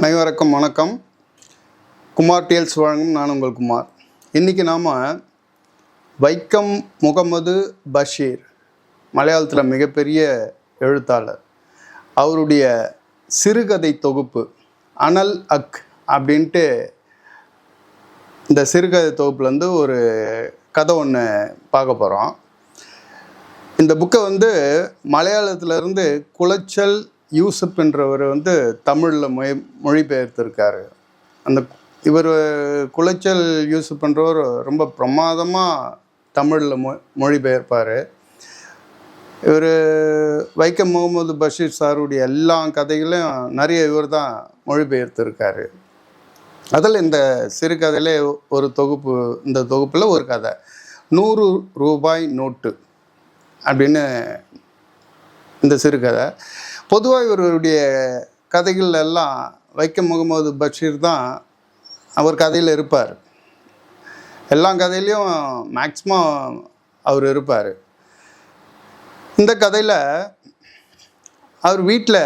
அனைவருக்கும் வணக்கம். குமார் டேல்ஸ் வழங்கும் நான் உங்கள் குமார். இன்றைக்கி நாம் வைக்கம் முகமது பஷீர் மலையாளத்தில் மிகப்பெரிய எழுத்தாளர். அவருடைய சிறுகதை தொகுப்பு அனல் அக் அப்படின்ட்டு இந்த சிறுகதை தொகுப்புலேருந்து ஒரு கதை ஒன்று பார்க்க போகிறோம் இந்த புக்கை வந்து மலையாளத்திலிருந்து குளச்சல் யூசுப் என்றவர் வந்து தமிழில் மொழி மொழிபெயர்த்திருக்காரு. அந்த இவர் குளச்சல் யூசுப் என்றவர் ரொம்ப பிரமாதமாக தமிழில் மொ மொழிபெயர்ப்பார். இவர் வைக்கம் முகமது பஷீர் சாருடைய எல்லா கதைகளையும் நிறைய இவர் தான் மொழிபெயர்த்திருக்காரு. அதில் இந்த சிறுகதையிலே ஒரு தொகுப்பு இந்த தொகுப்பில் ஒரு கதை. நூறு ரூபாய் நோட்டு அப்படின்னு இந்த சிறுகதை பொதுவாக இவருடைய கதைகள் எல்லாம் வைக்கம் முகமது பஷீர் தான் அவர் கதையில் இருப்பார். எல்லா கதையிலையும் மேக்ஸிமம் அவர் இருப்பார். இந்த கதையில் அவர் வீட்டில்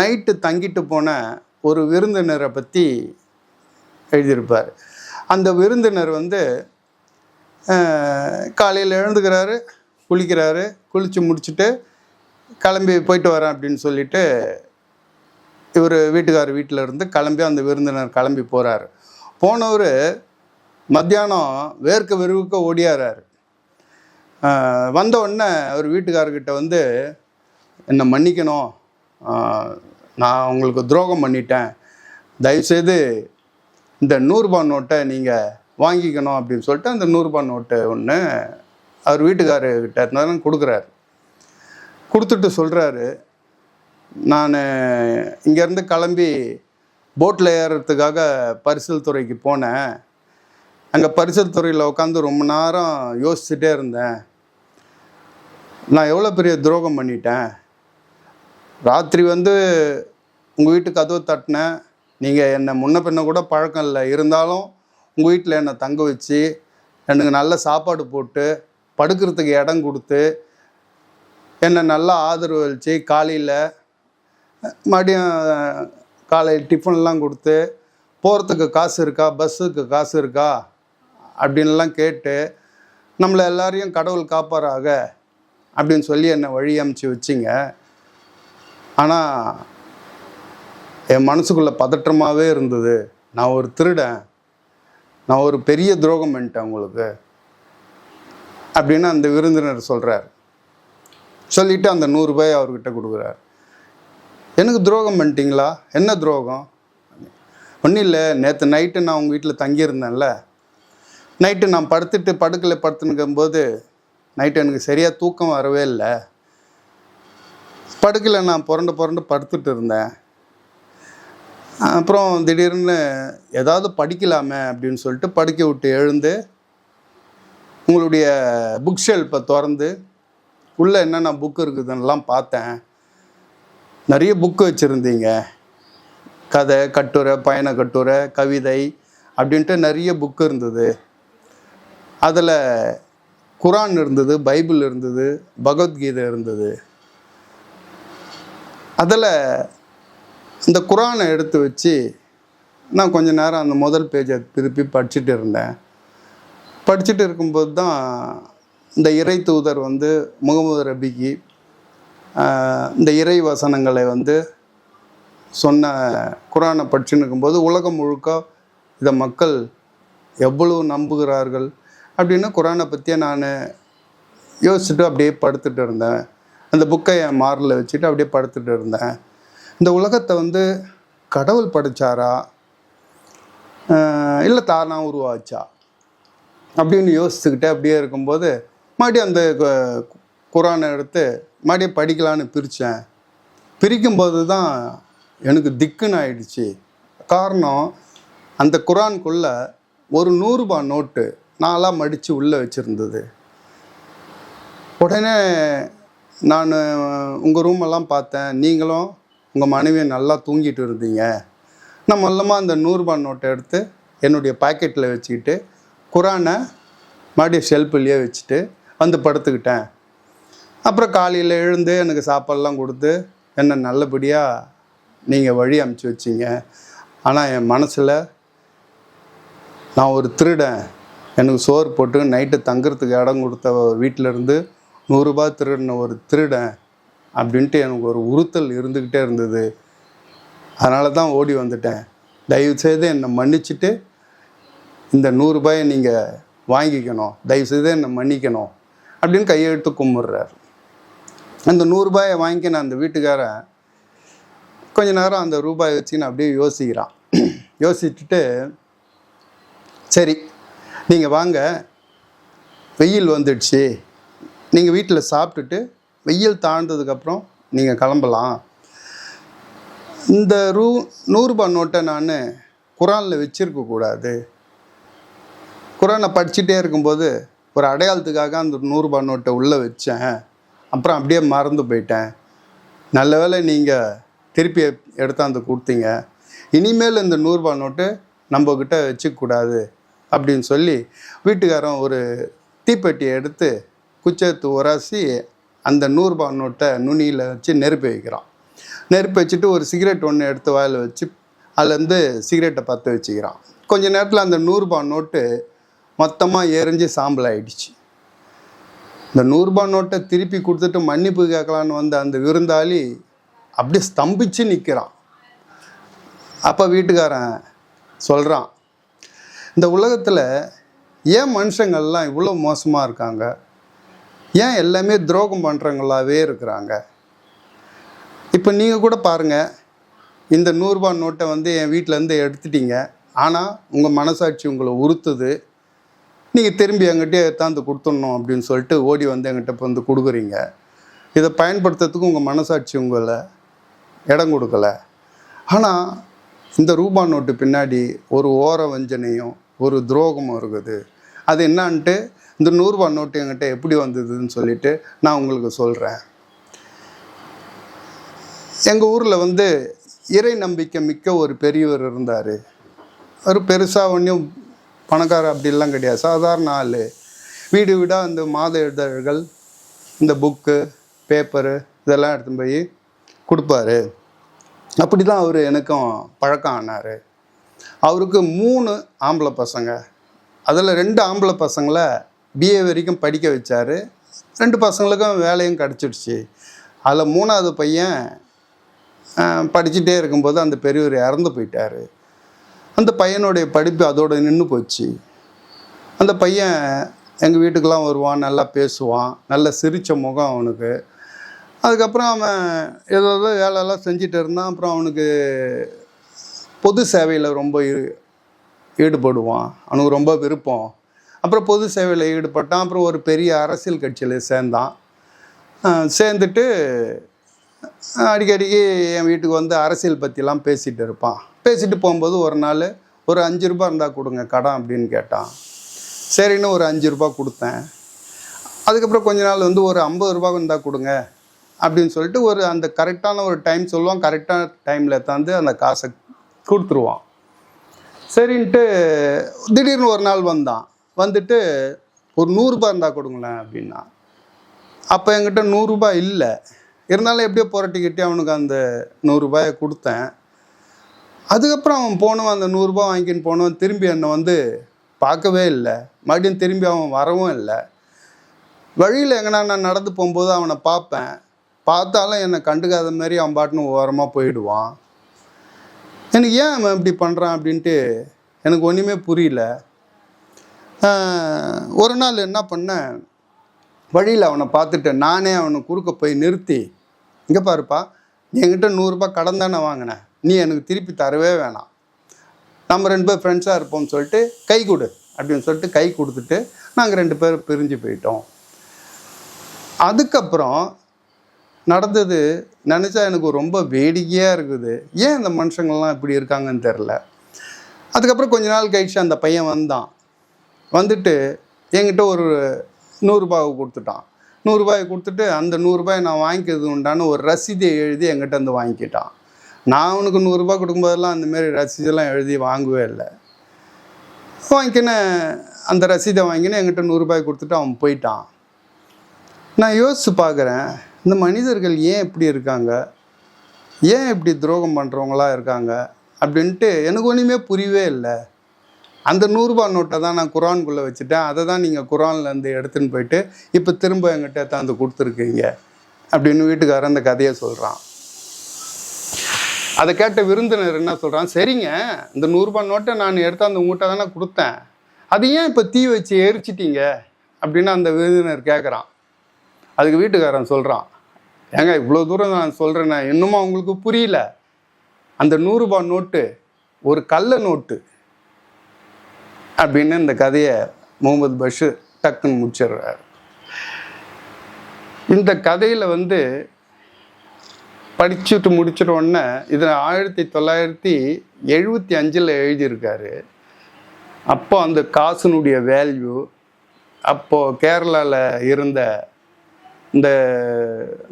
நைட்டு தங்கிட்டு போன ஒரு விருந்தினரை பற்றி எழுதியிருப்பார். அந்த விருந்தினர் வந்து காலையில் எழுந்துக்கிறாரு குளிக்கிறாரு குளித்து முடிச்சுட்டு கிளம்பி போயிட்டு வரேன் அப்படின்னு சொல்லிட்டு இவர் வீட்டுக்கார் வீட்டில் இருந்து கிளம்பி அந்த விருந்தினர் கிளம்பி போகிறாரு போனவர் மத்தியானம் வேர்க்க வெறுவுக்க ஓடியாராரு. வந்த உடனே அவர் வீட்டுக்காரர்கிட்ட வந்து என்னை மன்னிக்கணும்? நான் உங்களுக்கு துரோகம் பண்ணிட்டேன். தயவுசெய்து இந்த நூறுரூபா நோட்டை நீங்கள் வாங்கிக்கணும் அப்படின்னு சொல்லிட்டு அந்த நூறுரூபா நோட்டு ஒன்று அவர் வீட்டுக்காரர்கிட்ட இருந்தாலும் கொடுக்குறாரு. கொடுத்துட்டு சொல்கிறாரு நான் இங்கேருந்து கிளம்பி போட்டில் ஏறுறதுக்காக பரிசல் துறைக்கு போனேன். அங்கே பரிசல் துறையில் உட்காந்து ரொம்ப நேரம் யோசிச்சுட்டே இருந்தேன். நான் எவ்வளோ பெரிய துரோகம் பண்ணிட்டேன்? ராத்திரி வந்து உங்கள் வீட்டு கதவு தட்டினேன். நீங்கள் என்னை முன்ன பின்ன கூட பழக்கம் இல்லை. இருந்தாலும் உங்கள் வீட்டில் என்னை தங்க வச்சு எனக்கு நல்ல சாப்பாடு போட்டு படுக்கிறதுக்கு இடம் கொடுத்து என்னை நல்லா ஆதரவு அளித்து காலையில் மறுபடியும் காலையில் டிஃபன்லாம் கொடுத்து போகிறதுக்கு காசு இருக்கா? பஸ்ஸுக்கு காசு இருக்கா? அப்படின்லாம் கேட்டு நம்மளை எல்லாரையும் கடவுள் காப்பாராக அப்படின்னு சொல்லி என்னை வழி அமைச்சு வச்சிங்க. ஆனால் என் மனசுக்குள்ளே பதற்றமாகவே இருந்தது. நான் ஒரு திருடன். நான் ஒரு பெரிய துரோகம் பண்ணிட்டேன் உங்களுக்கு. அப்படின்னு அந்த விருந்தினர் சொல்கிறார் சொல்லிவிட்டு அந்த நூறுரூபாய் அவர்கிட்ட கொடுக்குறாரு. எனக்கு துரோகம் பண்ணிட்டீங்களா? என்ன துரோகம்? ஒன்றும் இல்லை. நேற்று நைட்டு நான் உங்கள் வீட்டில் தங்கியிருந்தேன்ல. நைட்டு நான் படுத்துட்டு படுக்கலை படுத்துனுக்கும்போது நைட்டு எனக்கு சரியாக தூக்கம் வரவே இல்லை. படுக்கையில் நான் புரண்டு புரண்டு படுத்துட்டு இருந்தேன். அப்புறம் திடீர்னு ஏதாவது படிக்கலாமே அப்படின்னு சொல்லிட்டு படுக்க விட்டு எழுந்து உங்களுடைய புக் ஷெல்ஃபை திறந்து உள்ளே என்னென்ன புக்கு இருக்குதுன்னெலாம் பார்த்தேன். நிறைய புக்கு வச்சுருந்தீங்க. கதை கட்டுரை பயண கட்டுரை கவிதை அப்படின்ட்டு நிறைய புக்கு இருந்தது. அதில் குரான் இருந்தது பைபிள் இருந்தது பகவத்கீதை இருந்தது. அதில் இந்த குரானை எடுத்து வச்சு நான் கொஞ்ச நேரம் அந்த முதல் பேஜை திருப்பி படிச்சுட்டு இருந்தேன். படிச்சுட்டு இருக்கும்போது தான் இந்த இறை தூதர் வந்து முகமது ரபிக்கு இந்த இறை வசனங்களை வந்து சொன்ன குரானை படிச்சுன்னு இருக்கும்போது உலகம் முழுக்க இதை மக்கள் எவ்வளவு நம்புகிறார்கள் அப்படின்னு குரானை பற்றியே நான் யோசிச்சுட்டு அப்படியே படுத்துட்டு இருந்தேன். அந்த புக்கை என் மாரில் வச்சுட்டு அப்படியே படுத்துட்டு இருந்தேன். இந்த உலகத்தை வந்து கடவுள் படைச்சாரா? இல்லை தானா உருவாச்சா? அப்படின்னு யோசிச்சுக்கிட்டே அப்படியே இருக்கும்போது மறுபடியும் அந்த கு- குரானை எடுத்து மறுபடியும் படிக்கலான்னு பிரித்தேன் பிரிக்கும்போது தான் எனக்கு திக்குன்னு ஆயிடுச்சு. காரணம் அந்த குரான்குள்ளே ஒரு நூறுரூபா நோட்டு நாளாக மடித்து உள்ளே வச்சுருந்தது. உடனே நான் உங்கள் ரூமெல்லாம் பார்த்தேன். நீங்களும் உங்கள் மனைவியை நல்லா தூங்கிட்டு இருந்தீங்க. நான் மொல்லமாக அந்த நூறுரூபா நோட்டை எடுத்து என்னுடைய பாக்கெட்டில் வச்சுக்கிட்டு குரானை மறுபடியும் ஷெல்ஃபுலேயே வச்சுட்டு வந்து படுத்துக்கிட்டேன். அப்புறம் காலையில் எழுந்து எனக்கு சாப்பாடெல்லாம் கொடுத்து என்னை நல்லபடியாக நீங்கள் வழி அமுச்சு வச்சிங்க. ஆனால் என் மனசில் நான் ஒரு திருடன். எனக்கு சோறு போட்டு நைட்டு தங்குறதுக்கு இடம் கொடுத்த வீட்டில் இருந்து நூறுரூபா திருடின ஒரு திருடன் அப்படின்ட்டு எனக்கு ஒரு உறுத்தல் இருந்துக்கிட்டே இருந்தது. அதனால தான் ஓடி வந்துட்டேன். தயவுசெய்து என்னை மன்னிச்சிட்டு இந்த நூறுரூபாயை நீங்கள் வாங்கிக்கணும். தயவுசெய்து என்னை மன்னிக்கணும். அப்படின்னு கையெழுத்து கும்பிட்றாரு. அந்த நூறுரூபாயை வாங்கிக்கின அந்த வீட்டுக்காரன் கொஞ்ச நேரம் அந்த ரூபாய் வச்சுன்னு அப்படியே யோசிக்கிறான். யோசிச்சுட்டு சரி நீங்கள் வாங்க. வெயில் வந்துடுச்சு. நீங்கள் வீட்டில் சாப்பிட்டுட்டு வெயில் தாழ்ந்ததுக்கப்புறம் நீங்கள் கிளம்பலாம். இந்த ரூ நூறுரூபா நோட்டை நான் குரானில் வச்சுருக்கக்கூடாது. குரானை படிச்சுட்டே இருக்கும்போது ஒரு அடையாளத்துக்காக அந்த நூறுரூபா நோட்டை உள்ளே வச்சேன். அப்புறம் அப்படியே மறந்து போயிட்டேன். நல்ல வேளை நீங்கள் திருப்பி எடுத்தாந்து கொடுத்தீங்க. இனிமேல் இந்த நூறுரூபா நோட்டு நம்மக்கிட்ட வச்சுக்கூடாது அப்படின்னு சொல்லி வீட்டுக்காரன் ஒரு தீப்பெட்டியை எடுத்து குச்சத்து உராசி அந்த நூறுரூபா நோட்டை நுனியில் வச்சு நெருப்பி வைக்கிறான். நெருப்பு வச்சுட்டு ஒரு சிகரெட் ஒன்று எடுத்து வாயில் வச்சு அதுலேருந்து சிகரெட்டை பற்ற வச்சுக்கிறான். கொஞ்ச நேரத்தில் அந்த நூறுரூபா நோட்டு மொத்தமாக எரிஞ்சு சாம்பல் ஆயிடுச்சு இந்த நூறுரூபா நோட்டை திருப்பி கொடுத்துட்டு மன்னிப்பு கேட்கலான்னு வந்த அந்த விருந்தாளி அப்படியே ஸ்தம்பிச்சு நிற்கிறான் அப்போ வீட்டுக்காரன் சொல்கிறான் இந்த உலகத்தில் ஏன் மனுஷங்கள்லாம் இவ்வளோ மோசமாக இருக்காங்க? ஏன் எல்லாமே துரோகம் பண்ணுறவங்களாவே இருக்கிறாங்க? இப்போ நீங்கள் கூட பாருங்கள் இந்த நூறுரூபா நோட்டை வந்து என் வீட்டிலேருந்து எடுத்துட்டீங்க. ஆனால் உங்கள் மனசாட்சி உங்களை உறுத்துது. நீங்கள் திரும்பி என்கிட்ட எடுத்தாந்து கொடுத்துடணும் அப்படின்னு சொல்லிட்டு ஓடி வந்து எங்கிட்ட இப்போ வந்து கொடுக்குறீங்க. இதை பயன்படுத்துறதுக்கு உங்கள் மனசாட்சி உங்களை இடம் கொடுக்கல. ஆனால் இந்த ரூபா நோட்டு பின்னாடி ஒரு ஓர வஞ்சனையும் ஒரு துரோகமும் இருக்குது. அது என்னான்ட்டு இந்த நூறுரூவா நோட்டு என்கிட்ட எப்படி வந்ததுன்னு சொல்லிட்டு நான் உங்களுக்கு சொல்கிறேன் எங்கள் ஊரில் வந்து இறை நம்பிக்கை மிக்க ஒரு பெரியவர் இருந்தார். ஒரு பெருசாக ஒன்றும் பணக்காரர் அப்படிலாம் கிடையாது. சாதாரண ஆள். வீடு வீடாக இந்த மாத இதழ்கள் இந்த புக்கு பேப்பரு இதெல்லாம் எடுத்துன்னு போய் கொடுப்பாரு. அப்படி தான் அவர் எனக்கும் பழக்கம் ஆனார். அவருக்கு மூணு ஆம்பளை பசங்க. அதில் ரெண்டு ஆம்பளை பசங்களை பிஏ வரைக்கும் படிக்க வச்சார். ரெண்டு பசங்களுக்கும் வேலையும் கிடச்சிடுச்சு. அதில் மூணாவது பையன் படிச்சுட்டே இருக்கும்போது அந்த பெரியவர் இறந்து போயிட்டார். அந்த பையனுடைய படிப்பு அதோடு நின்று போச்சு. அந்த பையன் எங்கள் வீட்டுக்கெலாம் வருவான் நல்லா பேசுவான் நல்ல சிரித்த முகம் அவனுக்கு. அதுக்கப்புறம் அவன் ஏதோ ஏதோ வேலையெல்லாம் செஞ்சுட்டு இருந்தான். அப்புறம் அவனுக்கு பொது சேவையில் ரொம்ப ஈ- ஈடுபடுவான். அவனுக்கு ரொம்ப விருப்பம். அப்புறம் பொது சேவையில் ஈடுபட்டான். அப்புறம் ஒரு பெரிய அரசியல் கட்சியில் சேர்ந்தான். சேர்ந்துட்டு அடிக்கடிக்கு என் வீட்டுக்கு வந்து அரசியல் பற்றிலாம் பேசிகிட்டு இருப்பான். பேசிட்டு போகும்போது ஒரு நாள் ஒரு அஞ்சு ரூபாய் இருந்தால் கொடுங்க கடன் அப்படின்னு கேட்டான். சரின்னு ஒரு அஞ்சு ரூபாய் கொடுத்தேன். அதுக்கப்புறம் கொஞ்ச நாள் வந்து ஒரு ஐம்பது ரூபா இருந்தால் கொடுங்க அப்படின்னு சொல்லிட்டு ஒரு அந்த கரெக்டான ஒரு டைம் சொல்லுவான். கரெக்டான டைமில் தாந்து அந்த காசை கொடுத்துருவான். சரின்ட்டு திடீர்னு ஒரு நாள் வந்தான். வந்துட்டு ஒரு நூறுரூபா இருந்தால் கொடுங்களேன் அப்படின்னா. அப்போ என்கிட்ட நூறுரூபா இல்லை. இருந்தாலும் எப்படியோ புரட்டிக்கிட்டே அவனுக்கு அந்த நூறுரூபாயை கொடுத்தேன். அதுக்கப்புறம் அவன் போனவன் அந்த நூறுரூபா வாங்கின்னு போனவன் திரும்பி என்னை வந்து பார்க்கவே இல்லை. மறுபடியும் திரும்பி அவன் வரவும் இல்லை. வழியில் எங்கன்னா நான் நடந்து போகும்போது அவனை பார்ப்பேன். பார்த்தாலும் என்னை கண்டுக்காத மாதிரி அவன் பாட்டுன்னு ஓரமாக போயிடுவான். எனக்கு ஏன் அவன் இப்படி பண்ணுறான் அப்படின்ட்டு எனக்கு ஒன்றுமே புரியல. ஒரு நாள் என்ன பண்ணேன்? வழியில் அவனை பார்த்துட்டு நானே அவனை குறுக்க போய் நிறுத்தி இங்கே பாருப்பா நீ என்கிட்ட நூறுரூபா கடன் தானே வாங்கினேன் நீ எனக்கு திருப்பி தரவே வேணாம். நம்ம ரெண்டு பேர் ஃப்ரெண்ட்ஸாக இருப்போம்னு சொல்லிட்டு கை கொடு அப்படின்னு சொல்லிட்டு கை கொடுத்துட்டு நாங்கள் ரெண்டு பேரும் பிரிஞ்சு போயிட்டோம். அதுக்கப்புறம் நடந்தது நினச்சா எனக்கு ரொம்ப வேடிக்கையாக இருக்குது. ஏன் இந்த மனுஷங்கள்லாம் இப்படி இருக்காங்கன்னு தெரில அதுக்கப்புறம் கொஞ்ச நாள் கழிச்சு அந்த பையன் வந்தான். வந்துட்டு என்கிட்ட ஒரு நூறுரூபாவை கொடுத்துட்டான். நூறுரூபாயை கொடுத்துட்டு அந்த நூறுரூபாயை நான் வாங்கிக்கிறது உண்டான ஒரு ரசீதை எழுதி என்கிட்ட வந்து வாங்கிக்கிட்டான் நான் அவனுக்கு நூறுரூபா கொடுக்கும்போதெல்லாம் அந்த மாதிரி ரசீதெல்லாம் எழுதி வாங்கவே இல்லை. வாங்கிக்கின்னு அந்த ரசீதை வாங்கினு என்கிட்ட நூறுரூபாய் கொடுத்துட்டு அவன் போயிட்டான். நான் யோசித்து பார்க்குறேன் இந்த மனிதர்கள் ஏன் இப்படி இருக்காங்க? ஏன் இப்படி துரோகம் பண்ணுறவங்களா இருக்காங்க? அப்படின்ட்டு எனக்கு ஒன்றுமே புரியவே இல்லை. அந்த நூறுரூபா நோட்டை தான் நான் குரான்குள்ளே வச்சுட்டேன். அதை தான் நீங்கள் குரான்லேருந்து எடுத்துன்னு போயிட்டு இப்போ திரும்ப என்கிட்ட தாந்து கொடுத்துருக்கீங்க. அப்படின்னு வீட்டுக்காரன் அந்த கதையை சொல்கிறான் அதை கேட்ட விருந்தினர் என்ன சொல்கிறான் சரிங்க இந்த நூறுரூபா நோட்டை நான் எடுத்து அந்த உங்கள்கிட்ட தானே கொடுத்தேன். அது ஏன் இப்போ தீ வச்சு எரிச்சிட்டீங்க? அப்படின்னு அந்த விருந்தினர் கேட்குறான் அதுக்கு வீட்டுக்காரன் சொல்கிறான் ஏங்க இவ்வளோ தூரம் நான் சொல்கிறேன்னா இன்னுமா உங்களுக்கு புரியல? அந்த நூறுரூபா நோட்டு ஒரு கள்ள நோட்டு அப்படின்னு இந்த கதையை முகமது பஷீர் டக்குன்னு முடிச்சிடுறாரு. இந்த கதையில் வந்து படிச்சுட்டு முடிச்சிட்ட உடனே ஆயிரத்தி தொள்ளாயிரத்தி எழுபத்தி அஞ்சில் எழுதியிருக்காரு. அப்போ அந்த காசுனுடைய வேல்யூ அப்போது கேரளாவில் இருந்த இந்த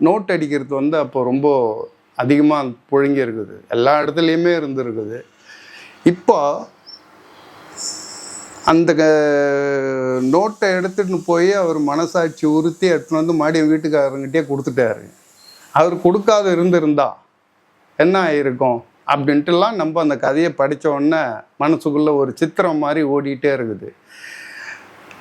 நோட் அடிக்கிறது வந்து அப்போ ரொம்ப அதிகமாக புழுங்கி இருக்குது. எல்லா இடத்துலையுமே இருந்திருக்குது. இப்போ அந்த க- நோட்டை எடுத்துட்டு போய் அவர் மனசாட்சி உறுத்தி எடுத்துன்னு வந்து மாடி வீட்டுக்காரங்கிட்டே கொடுத்துட்டாரு. அவர் கொடுக்காத இருந்திருந்தா என்ன ஆயிருக்கும் அப்படின்ட்டுலாம் நம்ம அந்த கதையை படித்த உடனே மனசுக்குள்ளே ஒரு சித்திரம் மாதிரி ஓடிட்டே இருக்குது.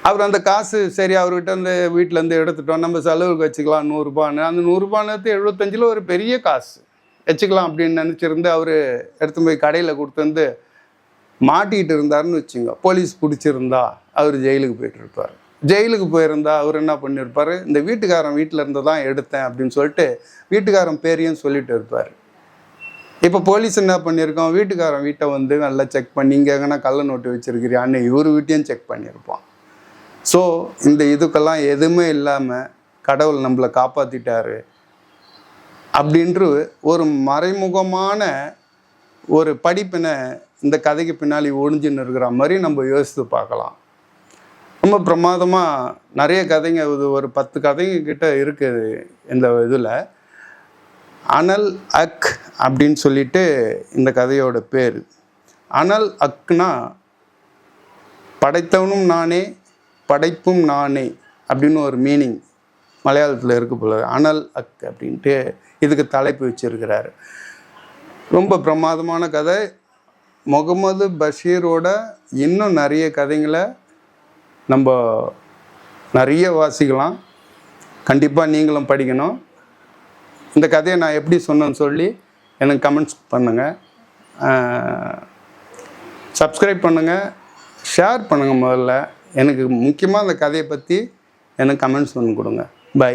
அவர் அந்த காசு சரி அவர்கிட்ட அந்த வீட்டிலேருந்து எடுத்துட்டோம் நம்ம செலவுக்கு வச்சுக்கலாம் நூறுரூபான்னு அந்த நூறுரூபான்னு எழுபத்தஞ்சில் ஒரு பெரிய காசு வச்சுக்கலாம் அப்படின்னு நினச்சிருந்து அவர் எடுத்து போய் கடையில் கொடுத்து வந்து மாட்டிக்கிட்டு இருந்தாருன்னு வச்சுங்க போலீஸ் பிடிச்சிருந்தா அவர் ஜெயிலுக்கு போயிட்டு இருப்பார். ஜெயிலுக்கு போயிருந்தா அவர் என்ன பண்ணியிருப்பார் இந்த வீட்டுக்காரன் வீட்டில் இருந்து தான் எடுத்தேன் அப்படின்னு சொல்லிட்டு வீட்டுக்காரன் பேரையும் சொல்லிட்டு இருப்பார். இப்போ போலீஸ் என்ன பண்ணியிருக்கோம் வீட்டுக்காரன் வீட்டை வந்து நல்லா செக் பண்ணி இங்கே எங்கன்னா கள்ள நோட்டு வச்சுருக்கிறியான்னு இவர் வீட்டையும் செக் பண்ணியிருப்பான் ஸோ இந்த இதுக்கெல்லாம் எதுவுமே இல்லாமல் கடவுள் நம்மளை காப்பாற்றிட்டாரு அப்படின்று ஒரு மறைமுகமான ஒரு படிப்பினை இந்த கதைக்கு பின்னாடி ஒழிஞ்சுன்னு இருக்கிற மாதிரி நம்ம யோசித்து பார்க்கலாம். ரொம்ப பிரமாதமாக நிறைய கதைங்க இது ஒரு பத்து கதைங்க கிட்ட இருக்குது இந்த இதில். அனல் அக் அப்படின்னு சொல்லிட்டு இந்த கதையோட பேர். அனல் அக்னா படைத்தவனும் நானே படைப்பும் நானே அப்படின்னு ஒரு மீனிங் மலையாளத்தில் இருக்கு போல. அனல் அக் அப்படின்ட்டு இதுக்கு தலைப்பு வச்சிருக்கிறாரு. ரொம்ப பிரமாதமான கதை. முகமது பஷீரோட இன்னும் நிறைய கதைங்களை நம்ம நிறைய வாசிக்கலாம். கண்டிப்பாக நீங்களும் படிக்கணும். இந்த கதையை நான் எப்படி சொன்னேன்னு சொல்லி எனக்கு கமெண்ட்ஸ் பண்ணுங்கள் சப்ஸ்கிரைப் பண்ணுங்கள் ஷேர் பண்ணுங்கள் முதல்ல. எனக்கு முக்கியமாக அந்த கதையை பற்றி எனக்கு கமெண்ட்ஸ் பண்ணி கொடுங்க. பை